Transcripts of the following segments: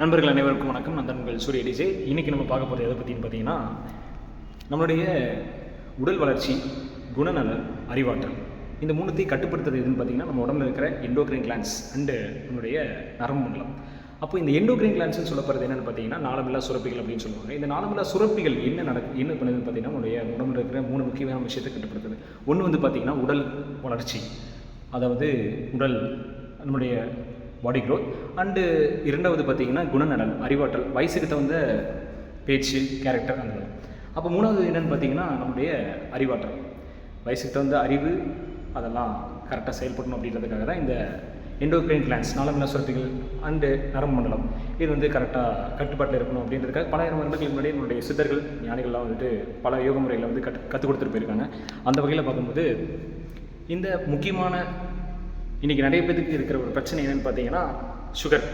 நண்பர்கள் அனைவருக்கும் வணக்கம். நான் உங்கள் சூரிய டிஜே. இன்றைக்கி நம்ம பார்க்க போகிறது எதை பற்றின்னு பார்த்தீங்கன்னா நம்மளுடைய உடல் வளர்ச்சி குணநலன் அறிவாற்றல். இந்த மூணுத்தையும் கட்டுப்படுத்துறது எதுன்னு பார்த்தீங்கன்னா நம்ம உடம்புல இருக்கிற எண்டோக்ரைன் கிளான்ஸ் அண்டு நம்மளுடைய நரம்பு மண்டலம் அப்போ இந்த எண்டோக்ரைன் கிளான்ஸ்னு சொல்லப்படுறது என்னென்னு பார்த்தீங்கன்னா நாளமில்லா சுரப்பிகள் அப்படின்னு சொல்லுவாங்க. இந்த நாளமில்லா சுரப்பிகள் என்ன நடக்கு என்ன பண்ணுதுன்னு பார்த்தீங்கன்னா நம்மளுடைய உடம்புல இருக்கிற மூணு முக்கியமான விஷயத்தை கட்டுப்படுத்துது. ஒன்று வந்து பார்த்தீங்கன்னா உடல் வளர்ச்சி. அதாவது உடல் நம்முடைய பாடி க்ரோத் அண்டு இரண்டாவது பார்த்தீங்கன்னா குணநலன் அறிவாற்றல் வயசுக்கு தகுந்த பேச்சு கேரக்டர் அந்த அப்போ மூணாவது என்னன்னு பார்த்தீங்கன்னா நம்முடைய அறிவாற்றல். வயசுக்கு தகுந்த அறிவு அதெல்லாம் கரெக்டாக செயல்படணும் அப்படின்றதுக்காக தான் இந்த எண்டோக்ரைன் கிளான்ஸ் நாளமில்லா சுரப்பிகள் அண்டு நரம்பு மண்டலம் இது வந்து கரெக்டாக கட்டுப்பாட்டில் இருக்கணும் அப்படின்றதுக்காக பலாயிரம் வருடங்களுக்கு முன்னாடி நம்மளுடைய சித்தர்கள் ஞானிகள்லாம் வந்துட்டு பல யோக முறைகளை வந்து கற்று கற்றுக் கொடுத்துட்டு போயிருக்காங்க. அந்த வகையில் பார்க்கும்போது இந்த முக்கியமான இன்றைக்கி நிறைய பேருக்கு இருக்கிற ஒரு பிரச்சனை என்னென்னு பார்த்தீங்கன்னா சுகர்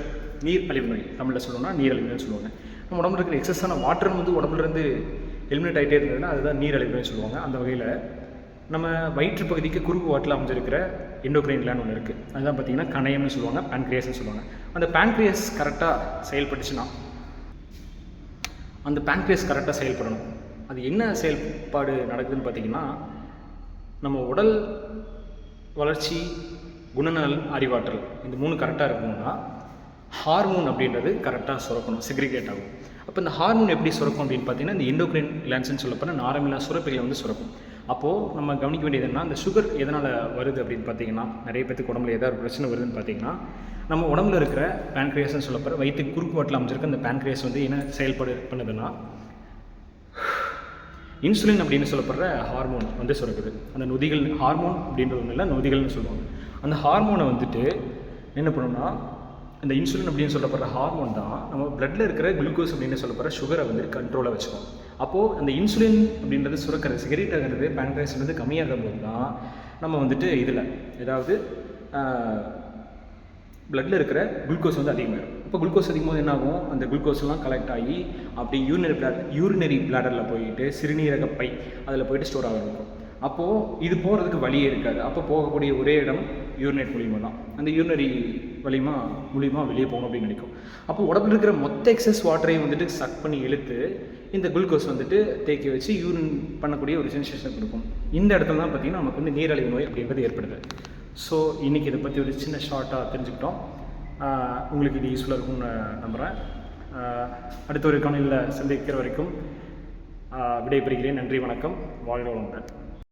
நீர் அழிவு நோய். தமிழில் சொல்லணும்னா நீர் அழிவு நோய்னு சொல்லுவாங்க. நம்ம உடம்புல இருக்கிற எக்ஸஸான வாட்டர் வந்து உடம்புலேருந்து எலிமினேட் ஆகிட்டே இருந்ததுன்னா அதுதான் நீர் அழிவு நோய்னு சொல்லுவாங்க. அந்த வகையில் நம்ம வயிற்று பகுதிக்கு குறுக்கு வாட்டில் அமைஞ்சிருக்கிற எண்டோக்ரைன் கிளான் ஒன்று இருக்குது அதுதான் பார்த்தீங்கன்னா கணையம்னு சொல்லுவாங்க பேன்க்ரியஸ்னு சொல்லுவாங்க. அந்த பேன்க்ரியஸ் கரெக்டாக செயல்பட்டுச்சுன்னா அந்த பேன்க்ரியஸ் கரெக்டாக செயல்படணும். அது என்ன செயல்பாடு நடக்குதுன்னு பார்த்தீங்கன்னா நம்ம உடல் வளர்ச்சி குணநலன் அறிவாற்றல். இந்த மூணு கரெக்டாக இருக்கணும்னா ஹார்மோன் அப்படின்றது கரெக்டாக சுரக்கணும் சிக்ரிகேட் ஆகும். அப்போ இந்த ஹார்மோன் எப்படி சுரக்கும் அப்படின்னு பார்த்தீங்கன்னா இந்த எண்டோக்ரைன் கிளான்ஸ்னு சொல்லப்போனா நாரமில்லா சுரப்பிகளை வந்து சுரக்கும். அப்போது நம்ம கவனிக்க வேண்டியது என்னன்னா இந்த சுகர் எதனால் வருது அப்படின்னு பார்த்தீங்கன்னா நிறைய பேத்துக்கு உடம்புல ஏதாவது பிரச்சனை வருதுன்னு பார்த்தீங்கன்னா நம்ம உடம்புல இருக்கிற பேன்க்ரியஸ்னு சொல்லப்போகிற வயிற்றுக்கு குறுக்கு வாட்டில் அமைஞ்சிருக்க அந்த பேன்க்ரியஸ் வந்து என்ன செயல்படு பண்ணுதுன்னா இன்சுலின் அப்படின்னு சொல்லப்படுற ஹார்மோன் வந்து சுரக்குது. அந்த நொதிகள் ஹார்மோன் அப்படின்றது ஒன்றும் இல்லை நொதிகள்னு சொல்லுவாங்க. அந்த ஹார்மோனை வந்துட்டு என்ன பண்ணோம்னா அந்த இன்சுலின் அப்படின்னு சொல்லப்படுற ஹார்மோன் தான் நம்ம பிளட்டில் இருக்கிற குளுக்கோஸ் அப்படின்னு சொல்லப்படுற சுகரை வந்து கண்ட்ரோலாக வச்சுக்கோம். அப்போது அந்த இன்சுலின் அப்படின்றது சுரக்கிறது சிகரெட் ஆகிறது பேன்க்ரைஸ் வந்து கம்மியாகும் போது தான் நம்ம வந்துட்டு இதில் ஏதாவது பிளட்டில் இருக்கிற குளுக்கோஸ் வந்து அதிகமாகிடும் இப்போ குளுக்கோஸ் அதிகமாக என்ன ஆகும் அந்த குளுக்கோஸ்லாம் கலெக்ட் ஆகி அப்படி யூரினரி பிளாட் யூரினரி பிளாடரில் போயிட்டு சிறுநீரக பை அதில் போயிட்டு ஸ்டோர் ஆகிருக்கும் அப்போது இது போகிறதுக்கு வழியே இருக்காது. அப்போ போகக்கூடிய ஒரே இடம் யூரினேட் மூலியமாக தான். அந்த யூரினரி வலிமா மூலிமா வெளியே போகணும் அப்படின்னு நினைக்கும். அப்போ உடம்புல இருக்கிற மொத்த எக்ஸஸ் வாட்டரையும் வந்துட்டு சக் பண்ணி இழுத்து இந்த குளுக்கோஸ் வந்துட்டு தேக்கி வச்சு யூரின் பண்ணக்கூடிய ஒரு சென்சேஷன் கொடுக்கும். இந்த இடத்துல தான் பார்த்திங்கன்னா நமக்கு வந்து நீரழிவு நோய் அப்படின்றது ஏற்படுது. ஸோ இன்றைக்கி இதை பற்றி ஒரு சின்ன ஷார்ட்டாக தெரிஞ்சுக்கிட்டோம். உங்களுக்கு இது யூஸ்ஃபுல்லாக இருக்கும்னு நான் நம்புகிறேன் அடுத்த ஒரு காணொலியில் சந்திக்கிற வரைக்கும் விடைபெறுகிறேன். நன்றி வணக்கம். வாழ்க வளமுடன்.